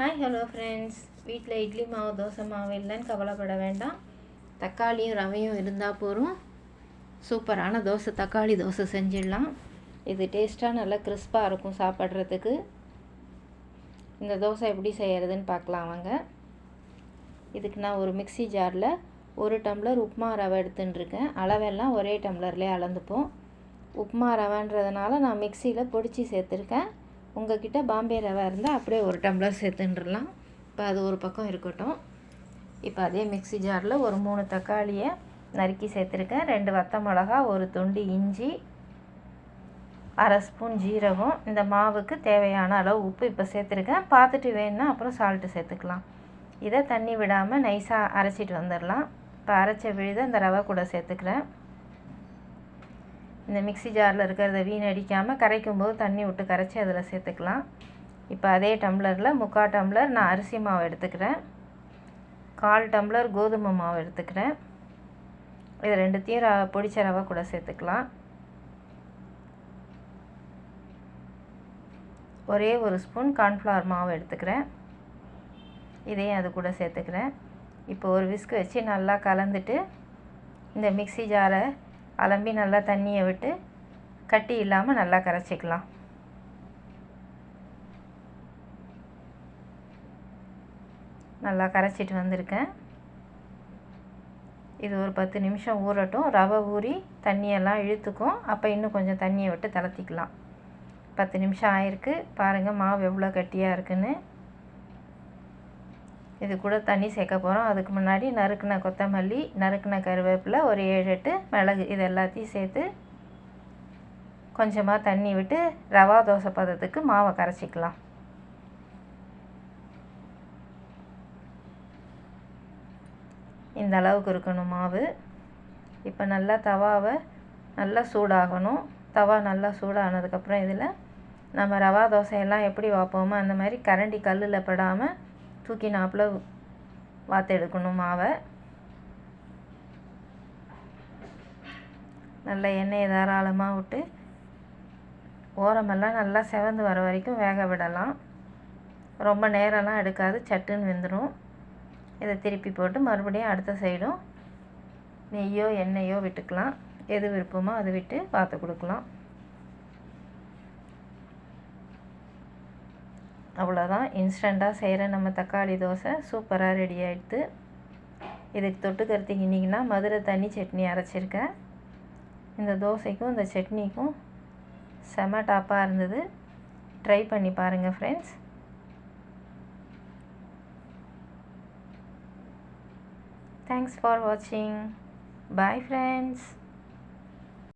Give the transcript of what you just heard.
Hi hello friends வீட்டில் இட்லி மாவு தோசை மாவு இல்லைன்னு கவலைப்பட வேண்டாம். தக்காளியும் ரவையும் இருந்தால் போதும். சூப்பரான தோசை தக்காளி தோசை செஞ்சிடலாம். இது டேஸ்ட்டாக நல்லா கிறிஸ்பாக இருக்கும் சாப்பிட்றதுக்கு. இந்த தோசை எப்படி செய்கிறதுன்னு பார்க்கலாம் வாங்க. இதுக்கு நான் ஒரு மிக்ஸி ஜாரில் ஒரு டம்ளர் உப்புமா ரவை எடுத்துட்டுருக்கேன் அளவெல்லாம் ஒரே டம்ளர்லேயே அளந்துப்போம். உப்புமா ரவைன்றதுனால நான் மிக்சியில் பொடிச்சு சேர்த்துருக்கேன். உங்ககிட்ட பாம்பே ரவை இருந்தால் அப்படியே ஒரு டம்ளர் சேர்த்துன்றலாம். இப்போ அது ஒரு பக்கம் இருக்கட்டும். இப்போ அதே மிக்ஸி ஜாரில் ஒரு மூணு தக்காளியை நறுக்கி சேர்த்துருக்கேன். ரெண்டு வத்த மிளகா ஒரு துண்டு இஞ்சி அரை ஸ்பூன் ஜீரகம். இந்த மாவுக்கு தேவையான அளவு உப்பு இப்போ சேர்த்துருக்கேன். பார்த்துட்டு வேணுன்னா அப்புறம் சால்ட்டு சேர்த்துக்கலாம். இதை தண்ணி விடாமல் நைஸாக அரைச்சிட்டு வந்துடலாம் இப்போ அரைச்ச விழுத இந்த ரவை கூட சேர்த்துக்கிறேன். இந்த மிக்ஸி ஜாரில் இருக்கிறத வீணடிக்காமல் கரைக்கும் போது தண்ணி விட்டு கரைச்சி அதில் சேர்த்துக்கலாம். இப்போ அதே டம்ளரில் முக்கால் டம்ளர் நான் அரிசி மாவு எடுத்துக்கிறேன். கால் டம்ளர் கோதுமை மாவு எடுத்துக்கிறேன். இது ரெண்டுத்தையும் ர பொடிச்ச ரவை கூட சேர்த்துக்கலாம். ஒரே ஒரு ஸ்பூன் கார்ன்ஃப்ளவர் மாவு எடுத்துக்கிறேன். இதையும் அது கூட சேர்த்துக்கிறேன். இப்போ ஒரு விஸ்க் வச்சு நல்லா கலந்துட்டு இந்த மிக்ஸி ஜாரை அலம்பி நல்லா தண்ணியை விட்டு கட்டி இல்லாமல் நல்லா கரைச்சிக்கலாம். நல்லா கரைச்சிட்டு வந்திருக்கேன். இது ஒரு பத்து நிமிஷம் ஊறட்டும். ரவை ஊறி தண்ணியெல்லாம் இழுத்துக்கும். அப்போ இன்னும் கொஞ்சம் தண்ணியை விட்டு தளர்த்திக்கலாம். பத்து நிமிஷம் ஆயிருக்கு. பாருங்கள் மாவு எவ்வளோ கட்டியாக இருக்குன்னு. இது கூட தண்ணி சேர்க்க போகிறோம் அதுக்கு முன்னாடி நறுக்கின கொத்தமல்லி நறுக்கின கருவேப்பிலை ஒரு ஏழு எட்டு மிளகு இது எல்லாத்தையும் சேர்த்து கொஞ்சமாக தண்ணி விட்டு ரவா தோசை பதத்துக்கு மாவை கரைச்சிக்கலாம். இந்த அளவுக்கு இருக்கணும் மாவு. இப்போ நல்லா தவாவை நல்லா சூடாகணும். தவா நல்லா சூடானதுக்கப்புறம் இதில் நம்ம ரவா தோசையெல்லாம் எப்படி வைப்போமோ அந்த மாதிரி கரண்டி கல்லில் படாமல் தூக்கி நாப்பில் வாத்து எடுக்கணும் மாவை. நல்லா எண்ணெயை தாராளமாக விட்டு ஓரமெல்லாம் நல்லா செவந்து வர வரைக்கும் வேக விடலாம். ரொம்ப நேரம்லாம் எடுக்காது சட்டுன்னு வெந்துடும் இதை திருப்பி போட்டு மறுபடியும் அடுத்த சைடும் நெய்யோ எண்ணெயோ விட்டுக்கலாம். எது விருப்பமோ அதை விட்டு பார்த்து கொடுக்கலாம். அவ்வளோதான். இன்ஸ்டண்ட்டாக செய்கிற நம்ம தக்காளி தோசை சூப்பராக ரெடி ஆகிடுது இதுக்கு தொட்டுக்கிறதுக்கு இன்றைக்கினா மதுரை தண்ணி சட்னி அரைச்சிருக்கேன். இந்த தோசைக்கும் இந்த சட்னிக்கும் செம டாப்பாக இருந்தது. ட்ரை பண்ணி பாருங்கள் ஃப்ரெண்ட்ஸ் தேங்க்ஸ் ஃபார் வாட்சிங் பாய் ஃப்ரெண்ட்ஸ்